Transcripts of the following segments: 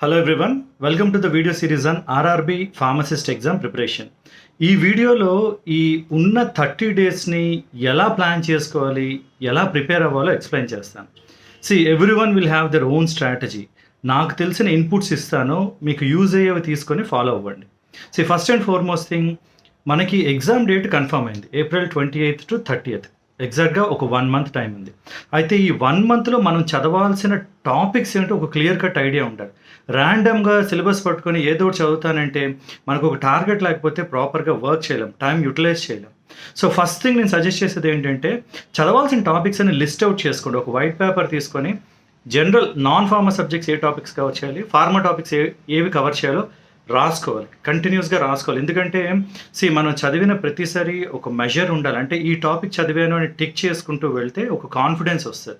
Hello everyone welcome to the video series on RRB pharmacist exam preparation ఈ వీడియోలో ఈ ఉన్న థర్టీ డేస్ని ఎలా ప్లాన్ చేసుకోవాలి ఎలా ప్రిపేర్ అవ్వాలో ఎక్స్ప్లెయిన్ చేస్తాను. See everyone will have their own strategy నాకు తెలిసిన ఇన్పుట్స్ ఇస్తాను మీకు యూజ్ అయ్యేవి తీసుకొని ఫాలో అవ్వండి. See first and foremost thing మనకి ఎగ్జామ్ డేట్ కన్ఫర్మ్ అయింది. April twenty eighth to thirty eighth ఎగ్జాక్ట్గా ఒక వన్ మంత్ టైం ఉంది. అయితే ఈ వన్ మంత్లో మనం చదవాల్సిన టాపిక్స్ ఏంటో ఒక క్లియర్ కట్ ఐడియా ఉండాలి. ర్యాండమ్గా సిలబస్ పట్టుకొని ఏదో ఒకటి చదువుతానంటే మనకు ఒక టార్గెట్ లేకపోతే ప్రాపర్గా వర్క్ చేయలేం టైం యూటిలైజ్ చేయలేం. సో ఫస్ట్ థింగ్ నేను సజెస్ట్ చేసేది ఏంటంటే చదవాల్సిన టాపిక్స్ అని లిస్ట్ అవుట్ చేసుకోండి. ఒక వైట్ పేపర్ తీసుకొని జనరల్ నాన్ ఫార్మా సబ్జెక్ట్స్ ఏ టాపిక్స్ కవర్ చేయాలి ఫార్మా టాపిక్స్ ఏ ఏవి కవర్ చేయాలో రాసుకోవాలి కంటిన్యూస్గా రాసుకోవాలి. ఎందుకంటే సి మనం చదివిన ప్రతిసారి ఒక మెజర్ ఉండాలి. అంటే ఈ టాపిక్ చదివాను అని టిక్ చేసుకుంటూ వెళ్తే ఒక కాన్ఫిడెన్స్ వస్తుంది.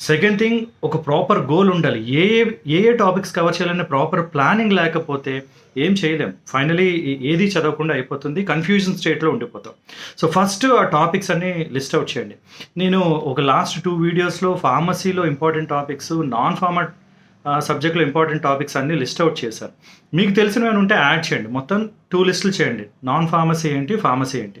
సెకండ్ థింగ్ ఒక ప్రాపర్ గోల్ ఉండాలి. ఏ ఏ ఏ ఏ టాపిక్స్ కవర్ చేయాలనే ప్రాపర్ ప్లానింగ్ లేకపోతే ఏం చేయలేం. ఫైనలీ ఏది చదవకుండా అయిపోతుంది. కన్ఫ్యూజన్ స్టేట్లో ఉండిపోతాం. సో ఫస్ట్ ఆ టాపిక్స్ అన్ని లిస్ట్ అవుట్ చేయండి. నేను ఒక లాస్ట్ టూ వీడియోస్లో ఫార్మసీలో ఇంపార్టెంట్ టాపిక్స్ నాన్ ఫార్మా సబ్జెక్ట్లో ఇంపార్టెంట్ టాపిక్స్ అన్ని లిస్ట్ అవుట్ చేశాను. మీకు తెలిసినవి ఉంటే యాడ్ చేయండి. మొత్తం టూ లిస్టులు చేయండి. నాన్ ఫార్మసీ ఏంటి? ఫార్మసీ ఏంటి?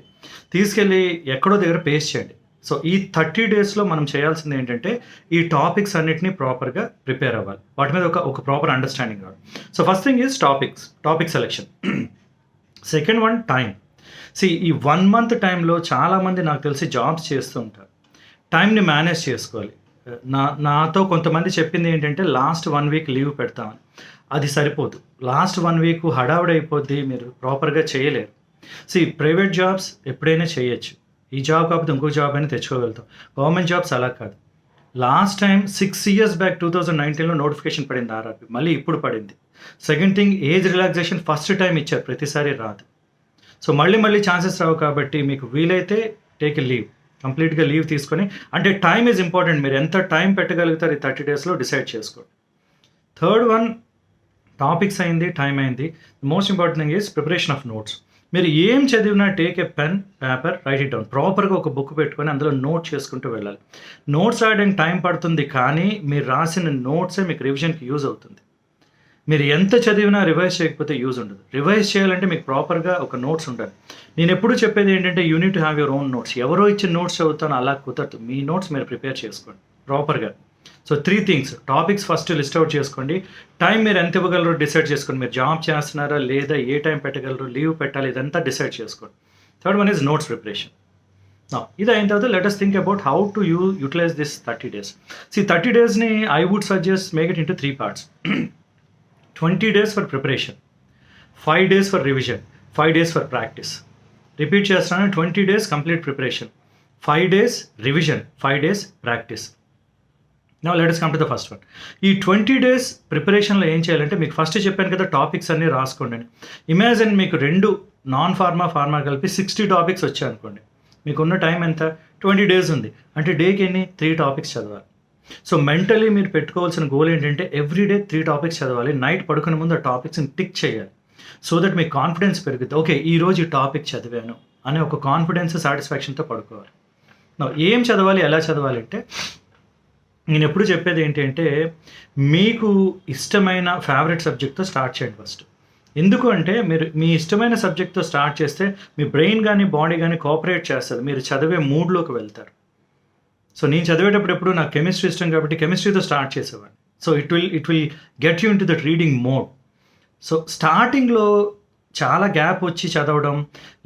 తీసుకెళ్ళి ఎక్కడో దగ్గర పేస్ట్ చేయండి. సో ఈ థర్టీ డేస్లో మనం చేయాల్సింది ఏంటంటే ఈ టాపిక్స్ అన్నిటిని ప్రాపర్గా ప్రిపేర్ అవ్వాలి. వాటి మీద ఒక ఒక ప్రాపర్ అండర్స్టాండింగ్ కావాలి. So first thing is topics topic selection. Second one time see ఈ వన్ మంత్ టైంలో చాలామంది నాకు తెలిసి జాబ్స్ చేస్తూ ఉంటారు. టైంని మేనేజ్ చేసుకోవాలి. నా నాతో కొంతమంది చెప్పింది ఏంటంటే లాస్ట్ వన్ వీక్ లీవ్ పెడతామని. అది సరిపోదు. లాస్ట్ వన్ వీక్ హడావుడైపోద్ది మీరు ప్రాపర్గా చేయలేరు. సి ప్రైవేట్ జాబ్స్ ఎప్పుడైనా చేయొచ్చు. ఈ జాబ్ కాకపోతే ఇంకో జాబ్ అయినా తెచ్చుకోగలుగుతాం. గవర్నమెంట్ జాబ్స్ అలా కాదు. Last time six years back two thousand నైన్టీన్లో నోటిఫికేషన్ పడింది ఆర్ఆర్పి మళ్ళీ ఇప్పుడు పడింది. Second thing age relaxation first time ఇచ్చారు. ప్రతిసారి రాదు. సో మళ్ళీ మళ్ళీ ఛాన్సెస్ రావు కాబట్టి మీకు వీలైతే టేక్ ఎ లీవ్ కంప్లీట్గా లీవ్ తీసుకొని అంటే టైం ఈజ్ ఇంపార్టెంట్ మీరు ఎంత టైం పెట్టగలుగుతారు ఈ థర్టీ డేస్లో డిసైడ్ చేసుకోండి. థర్డ్ వన్ టాపిక్స్ అయింది టైం అయింది. Most important thing is preparation of notes మీరు ఏం చదివినా take a pen paper write it down ప్రాపర్గా ఒక బుక్ పెట్టుకొని అందులో నోట్ చేసుకుంటూ వెళ్ళాలి. నోట్స్ రాయడానికి టైం పడుతుంది కానీ మీరు రాసిన నోట్సే మీకు రివిజన్కి యూజ్ అవుతుంది. మీరు ఎంత చదివినా రివైజ్ చేయకపోతే యూజ్ ఉండదు. రివైజ్ చేయాలంటే మీకు ప్రాపర్గా ఒక నోట్స్ ఉండాలి. నేను ఎప్పుడు చెప్పేది ఏంటంటే unit have your own notes ఎవరో ఇచ్చిన నోట్స్ చదువుతాను అలా కుదరదు. మీ నోట్స్ మీరు ప్రిపేర్ చేసుకోండి. ప్రాపర్గా so three things topics first list out చేసుకోండి. టైం మీరు ఎంత ఇవ్వగలరు డిసైడ్ చేసుకోండి. మీరు జాబ్ చేస్తున్నారా లేదా ఏ టైం పెట్టగలరు లీవ్ పెట్టాలి ఇదంతా డిసైడ్ చేసుకోండి. Third one is notes preparation ఇది అయిన తర్వాత let us think about how to you utilize this thirty days see thirty డేస్ని I would suggest make it into three parts twenty days for preparation five days for revision five days for practice repeat చేస్తున్నాను. Twenty days complete preparation five days revision five days practice నా let's come to the first one ఈ twenty days ప్రిపరేషన్లో ఏం చేయాలంటే మీకు first చెప్పాను కదా topics అన్నీ రాసుకోండి. ఇమాజిన్ మీకు రెండు నాన్ ఫార్మా ఫార్మా కలిపి సిక్స్టీ టాపిక్స్ వచ్చాయి అనుకోండి. మీకున్న టైం ఎంత? ట్వంటీ డేస్ ఉంది. అంటే డేకి ఎన్ని? త్రీ టాపిక్స్ చదవాలి. సో మెంటలీ మీరు పెట్టుకోవాల్సిన గోల్ ఏంటంటే ఎవ్రీ డే త్రీ టాపిక్స్ చదవాలి. నైట్ పడుకునే ముందు ఆ టాపిక్స్ని టిక్ చేయాలి. సో దట్ మీ కాన్ఫిడెన్స్ పెరుగుతుంది ఓకే ఈరోజు ఈ టాపిక్ చదివాను అనే ఒక కాన్ఫిడెన్స్ సాటిస్ఫాక్షన్తో పడుకోవాలి. ఏం చదవాలి ఎలా చదవాలి అంటే నేను ఎప్పుడు చెప్పేది ఏంటంటే మీకు ఇష్టమైన ఫేవరెట్ సబ్జెక్ట్తో స్టార్ట్ చేయండి ఫస్ట్ ఎందుకు అంటే మీరు మీ ఇష్టమైన సబ్జెక్ట్తో స్టార్ట్ చేస్తే మీ బ్రెయిన్ కానీ బాడీ కానీ కోఆపరేట్ చేస్తుంది. మీరు చదివే మూడ్లోకి వెళ్తారు. సో నేను చదివేటప్పుడు ఎప్పుడు నాకు కెమిస్ట్రీ ఇష్టం కాబట్టి కెమిస్ట్రీతో స్టార్ట్ చేసేవాడిని. So it will it will get you into that reading mode so స్టార్టింగ్లో చాలా గ్యాప్ వచ్చి చదవడం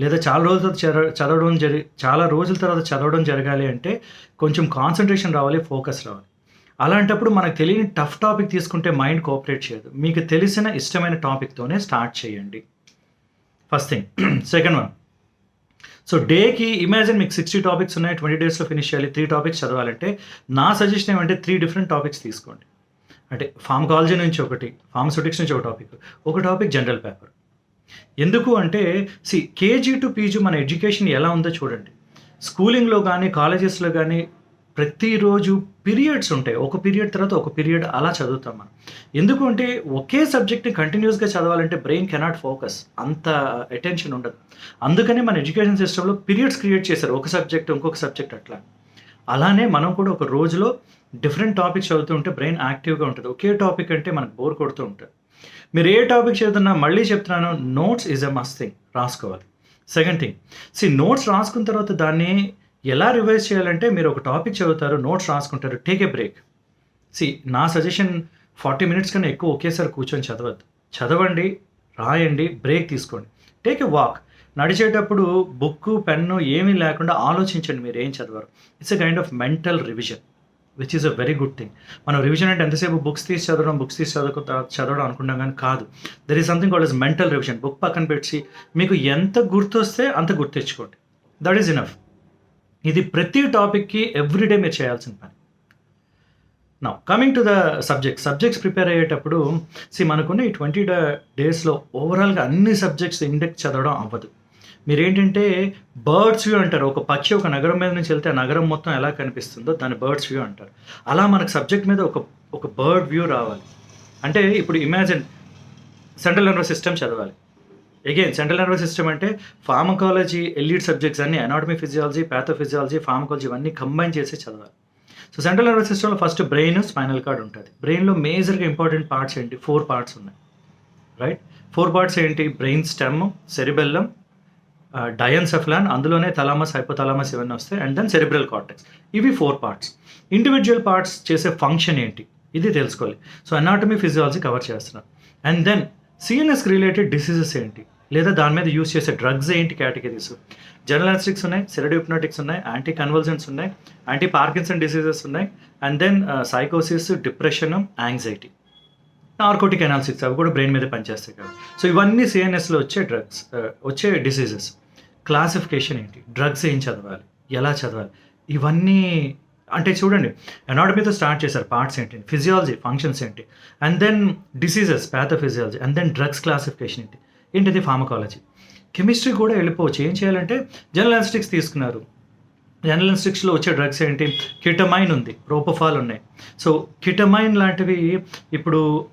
లేదా చాలా రోజుల తర్వాత చదవడం జరి చాలా రోజుల తర్వాత చదవడం జరగాలి అంటే కొంచెం కాన్సన్ట్రేషన్ రావాలి ఫోకస్ రావాలి. అలాంటప్పుడు మనకు తెలియని టఫ్ టాపిక్ తీసుకుంటే మైండ్ కోఆపరేట్ చేయదు. మీకు తెలిసిన ఇష్టమైన టాపిక్తోనే స్టార్ట్ చేయండి. First thing second one so డేకి ఇమాజిన్ మీకు సిక్స్టీ టాపిక్స్ ఉన్నాయి ట్వంటీ డేస్లో ఫినిష్ చేయాలి త్రీ టాపిక్స్ చదవాలంటే నా సజెషన్ ఏమంటే త్రీ డిఫరెంట్ టాపిక్స్ తీసుకోండి. అంటే ఫార్మకాలజీ నుంచి ఒకటి ఫార్మసూటిక్స్ నుంచి ఒక టాపిక్ ఒక టాపిక్ జనరల్ పేపర్ ఎందుకు అంటే సి కేజీ టు పీజీ మన ఎడ్యుకేషన్ ఎలా ఉందో చూడండి. స్కూలింగ్లో కానీ కాలేజెస్లో కానీ ప్రతిరోజు పీరియడ్స్ ఉంటాయి. ఒక పీరియడ్ తర్వాత ఒక పీరియడ్ అలా చదువుతాం మనం. ఎందుకు అంటే ఒకే సబ్జెక్ట్ని కంటిన్యూస్గా చదవాలంటే బ్రెయిన్ కెనాట్ ఫోకస్. అంత అటెన్షన్ ఉండదు. అందుకనే మన ఎడ్యుకేషన్ సిస్టంలో పీరియడ్స్ క్రియేట్ చేశారు. ఒక సబ్జెక్ట్ ఇంకొక సబ్జెక్ట్ అట్లా. అలానే మనం కూడా ఒక రోజులో డిఫరెంట్ టాపిక్స్ చదువుతూ ఉంటే బ్రెయిన్ యాక్టివ్గా ఉంటుంది. ఒకే టాపిక్ అంటే మనకు బోర్ కొడుతూ ఉంటుంది. మీరు ఏ టాపిక్ చదువుతున్నా మళ్ళీ చెప్తున్నాను notes is a must thing. రాసుకోవాలి. Second thing. సి నోట్స్ రాసుకున్న తర్వాత దాన్ని ఎలా రివైజ్ చేయాలంటే మీరు ఒక టాపిక్ చదువుతారు నోట్స్ రాసుకుంటారు టేక్ ఏ బ్రేక్ సి నా సజెషన్ ఫార్టీ మినిట్స్ కన్నా ఎక్కువ ఒకేసారి కూర్చొని చదవద్దు. చదవండి రాయండి బ్రేక్ తీసుకోండి. టేక్ ఎ వాక్ నడిచేటప్పుడు బుక్ పెన్ను ఏమీ లేకుండా ఆలోచించండి మీరు ఏం చదవరు. It's a kind of mental revision which is a very good thing మనం రివిజన్ అంటే ఎంతసేపు బుక్స్ తీసి చదవడం బుక్స్ తీసి చదువు చదవడం అనుకుంటాం కానీ కాదు. There is something called is mental revision book పక్కన పెట్టి మీకు ఎంత గుర్తొస్తే అంత గుర్తెచ్చుకోండి దట్ ఈస్ ఇనఫ్ ఇది ప్రతి టాపిక్కి ఎవ్రీడే మీరు చేయాల్సిన పని. నా coming to the subject subjects prepare అయ్యేటప్పుడు సి మనకున్న ఈ ట్వంటీ డేస్లో ఓవరాల్గా అన్ని సబ్జెక్ట్స్ ఇండెక్స్ చదవడం అవ్వదు. మీరేంటంటే బర్డ్స్ వ్యూ అంటారు. ఒక పక్షి ఒక నగరం మీద నుంచి వెళ్తే ఆ నగరం మొత్తం ఎలా కనిపిస్తుందో దాన్ని బర్డ్స్ వ్యూ అంటారు. అలా మనకు సబ్జెక్ట్ మీద ఒక ఒక బర్డ్ వ్యూ రావాలి. అంటే ఇప్పుడు ఇమాజిన్ సెంట్రల్ నర్వస్ సిస్టమ్ చదవాలి. అగైన్ సెంట్రల్ నర్వస్ సిస్టమ్ అంటే ఫార్మకాలజీ ఎలీడ్ సబ్జెక్ట్స్ అన్ని అనాటమీ ఫిజియాలజీ ప్యాథోఫిజియాలజీ ఫార్మకాలజీ ఇవన్నీ కంబైన్ చేసి చదవాలి. సో సెంట్రల్ నర్వస్ సిస్టంలో ఫస్ట్ బ్రెయిన్ స్పైనల్ కార్డ్ ఉంటుంది. బ్రెయిన్లో మేజర్గా ఇంపార్టెంట్ పార్ట్స్ ఏంటి? ఫోర్ పార్ట్స్ ఉన్నాయి. రైట్ ఫోర్ పార్ట్స్ ఏంటి? బ్రెయిన్ స్టెమ్ సెరిబెల్లం డయన్సెఫ్లాన్ అందులోనే థలామస్ హైపోథలామస్ ఇవన్నీ వస్తాయి అండ్ దెన్ సెరిబ్రల్ కార్టెక్స్ ఇవి ఫోర్ పార్ట్స్ ఇండివిజువల్ పార్ట్స్ చేసే ఫంక్షన్ ఏంటి? ఇది తెలుసుకోవాలి. సో అనాటమీ ఫిజియాలజీ కవర్ చేస్తున్నారు. And then CNS related diseases ఏంటి? లేదా దాని మీద యూస్ చేసే డ్రగ్స్ ఏంటి కేటగిరీస్? జర్నలిస్టిక్స్ ఉన్నాయి సెరడిప్నోటిక్స్ ఉన్నాయి యాంటీ కన్వల్జన్స్ ఉన్నాయి యాంటీ పార్కిన్సన్ డిసీజెస్ ఉన్నాయి అండ్ దెన్ సైకోసిస్ డిప్రెషన్ యాంగ్జైటీ. నార్కోటిక్ అనాలిసిస్ అవి కూడా బ్రెయిన్ మీద పనిచేస్తాయి కదా. సో ఇవన్నీ సిఎన్ఎస్లో వచ్చే డ్రగ్స్ వచ్చే డిసీజెస్. క్లాసిఫికేషన్ ఏంటి? డ్రగ్స్ ఏం చదవాలి? ఎలా చదవాలి? ఇవన్నీ అంటే చూడండి అనాటమీతో స్టార్ట్ చేశారు పార్ట్స్ ఏంటి? ఫిజియాలజీ ఫంక్షన్స్ ఏంటి? And then diseases pathophysiology and then drugs classification ఏంటి? ఏంటిది? ఫార్మకాలజీ కెమిస్ట్రీ కూడా వెళ్ళిపోవచ్చు. ఏం చేయాలంటే జనరల్ అనాలిస్టిక్స్ తీసుకున్నారు. జనరల్ అనాలిస్టిక్స్లో వచ్చే డ్రగ్స్ ఏంటి? కిటమైన్ ఉంది. ప్రోపోఫాల్ ఉన్నాయి. సో కిటమైన్ లాంటివి ఇప్పుడు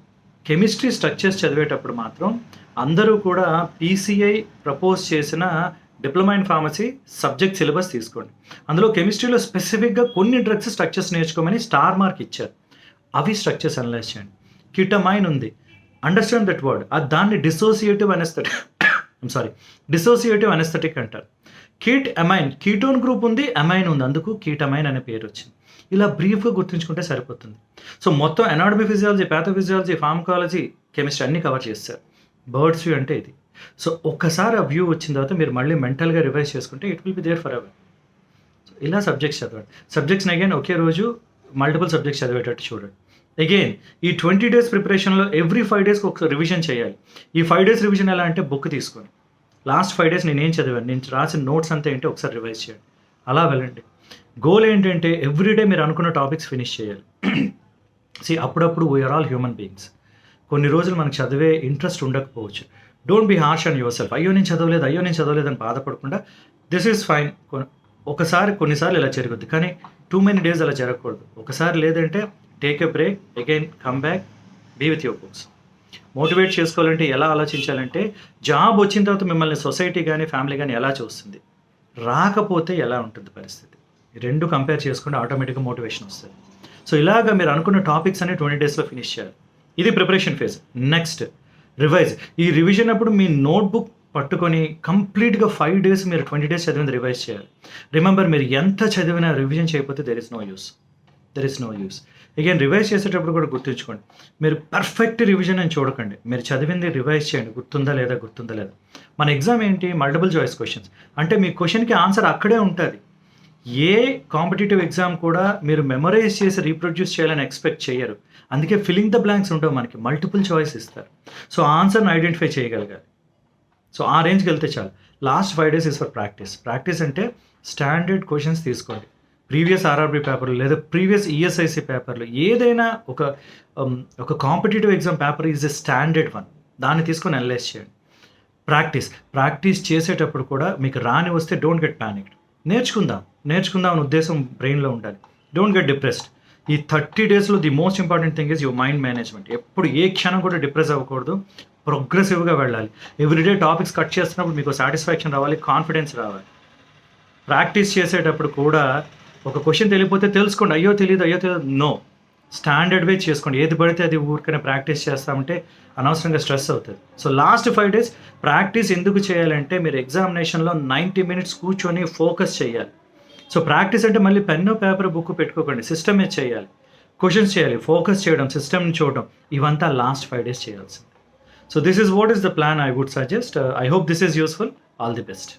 కెమిస్ట్రీ స్ట్రక్చర్స్ చదివేటప్పుడు మాత్రం అందరూ కూడా పీసీఐ ప్రపోజ్ చేసిన diploma in pharmacy subject syllabus తీసుకోండి. అందులో కెమిస్ట్రీలో స్పెసిఫిక్గా కొన్ని డ్రగ్స్ స్ట్రక్చర్స్ నేర్చుకోమని స్టార్ మార్క్ ఇచ్చారు. అవి స్ట్రక్చర్స్ అనలైజ్ చేయండి. కిటమైన్ ఉంది. అండర్స్టాండ్ దట్ వర్డ్ అది దాన్ని dissociative anaesthetic sorry dissociative anesthetic అంటారు. కీట్ అమైన్ కీటోన్ గ్రూప్ ఉంది అమైన్ ఉంది. అందుకు కీట్ అమైన్ అనే పేరు వచ్చింది. ఇలా బ్రీఫ్గా గుర్తుంచుకుంటే సరిపోతుంది. సో మొత్తం anatomy physiology pathophysiology pharmacology chemistry అన్ని కవర్ చేస్తారు. బర్డ్స్ వ్యూ అంటే ఇది. సో ఒక్కసారి ఆ వ్యూ వచ్చిన తర్వాత మీరు మళ్ళీ మెంటల్గా రివైజ్ చేసుకుంటే it will be there forever so ఇలా సబ్జెక్ట్స్ చదవండి. సబ్జెక్ట్స్ని అగైన్ ఒకే రోజు మల్టిపుల్ సబ్జెక్ట్స్ చదివేటట్టు చూడండి. అగైన్ ఈ ట్వంటీ డేస్ ప్రిపరేషన్లో ఎవ్రీ ఫైవ్ డేస్కి ఒక రివిజన్ చేయాలి. ఈ ఫైవ్ డేస్ రివిజన్ ఎలా అంటే బుక్ తీసుకొని. లాస్ట్ ఫైవ్ డేస్ నేను ఏం చదివాను? నేను రాసిన నోట్స్ అంతా ఏంటి ఒకసారి రివైజ్ చేయండి. అలా వెళ్ళండి. గోల్ ఏంటంటే ఎవ్రీడే మీరు అనుకున్న టాపిక్స్ ఫినిష్ చేయాలి. సి అప్పుడప్పుడు వీఆర్ ఆల్ హ్యూమన్ బీయింగ్స్ కొన్ని రోజులు మనకు చదివే ఇంట్రెస్ట్ ఉండకపోవచ్చు. Don't be harsh and yourself అయ్యో నేను చదవలేదు అయ్యో నేను చదవలేదు అని బాధపడకుండా దిస్ ఈజ్ ఫైన్ ఒకసారి కొన్నిసార్లు ఇలా జరగద్దు. కానీ టూ మెనీ డేస్ అలా జరగకూడదు. ఒకసారి లేదంటే take a break again come back be with your books motivate చేసుకోవాలంటే ఎలా ఆలోచించాలంటే జాబ్ వచ్చిన తర్వాత మిమ్మల్ని సొసైటీ కానీ ఫ్యామిలీ కానీ ఎలా చూస్తుంది? రాకపోతే ఎలా ఉంటుంది పరిస్థితి? రెండు కంపేర్ చేసుకుంటే ఆటోమేటిక్గా మోటివేషన్ వస్తుంది. సో ఇలాగ మీరు అనుకున్న టాపిక్స్ అన్ని ట్వంటీ డేస్లో ఫినిష్ చేయాలి. ఇది ప్రిపరేషన్ ఫేజ్ నెక్స్ట్ రివైజ్ ఈ రివిజన్ అప్పుడు మీ నోట్బుక్ పట్టుకొని కంప్లీట్గా ఫైవ్ డేస్ మీరు ట్వంటీ డేస్ చదివింది రివైజ్ చేయాలి. రిమెంబర్ మీరు ఎంత చదివినా రివిజన్ చేయకపోతే there is no use there is no use again revise చేసేటప్పుడు కూడా గుర్తుంచుకోండి. మీరు పర్ఫెక్ట్ రివిజన్ అని చూడకండి. మీరు చదివింది రివైజ్ చేయండి. గుర్తుందా లేదా? గుర్తుందా లేదా? మన ఎగ్జామ్ ఏంటి? మల్టిపుల్ చాయిస్ క్వశ్చన్స్ అంటే మీ క్వశ్చన్కి ఆన్సర్ అక్కడే ఉంటుంది. ఏ కాంపిటేటివ్ ఎగ్జామ్ కూడా మీరు మెమరైజ్ చేసి రీప్రొడ్యూస్ చేయాలని ఎక్స్పెక్ట్ చేయరు. అందుకే ఫిలింగ్ ద బ్లాంక్స్ ఉంటావు మనకి. మల్టిపుల్ చాయిస్ ఇస్తారు. సో ఆన్సర్ని ఐడెంటిఫై చేయగలగాలి. సో ఆ రేంజ్కి వెళ్తే చాలు. Last five days is for practice practice అంటే స్టాండర్డ్ క్వశ్చన్స్ తీసుకోండి. ప్రీవియస్ ఆర్ఆర్బి పేపర్లు లేదా ప్రీవియస్ ఈఎస్ఐసి పేపర్లు ఏదైనా ఒక um, ఒక competitive exam paper is a standard one. దాన్ని తీసుకొని అనలైజ్ చేయండి. ప్రాక్టీస్ ప్రాక్టీస్ చేసేటప్పుడు కూడా మీకు రాని వస్తే డోంట్ గెట్ ప్యానిక్డ్ నేర్చుకుందాం నేర్చుకుందాం అనే ఉద్దేశం బ్రెయిన్లో ఉండాలి. డోంట్ గెట్ డిప్రెస్డ్ ఈ థర్టీ డేస్లో the most important thing is your mind management ఎప్పుడు ఏ క్షణం కూడా డిప్రెస్ అవ్వకూడదు. ప్రోగ్రెసివ్గా వెళ్ళాలి. ఎవ్రీడే టాపిక్స్ కట్ చేస్తున్నప్పుడు మీకు సాటిస్ఫాక్షన్ రావాలి కాన్ఫిడెన్స్ రావాలి. ప్రాక్టీస్ చేసేటప్పుడు కూడా ఒక క్వశ్చన్ తెలియపోతే తెలుసుకోండి. అయ్యో తెలియదు అయ్యో తెలియదు నో. స్టాండర్డ్ వే చేసుకోండి. ఏది పడితే అది ఊరికనే ప్రాక్టీస్ చేస్తామంటే అనవసరంగా స్ట్రెస్ అవుతుంది. So last five days practice ఎందుకు చేయాలంటే మీరు ఎగ్జామినేషన్లో నైంటీ మినిట్స్ కూర్చొని ఫోకస్ చేయాలి. సో ప్రాక్టీస్ అంటే మళ్ళీ పెన్ను పేపర్ బుక్ పెట్టుకోకండి. సిస్టమే చేయాలి. క్వశ్చన్స్ చేయాలి. ఫోకస్ చేయడం సిస్టమ్ని చూడడం. ఇవంతా లాస్ట్ ఫైవ్ డేస్ చేయాల్సింది. So this is what is the plan I would suggest I hope this is useful all the best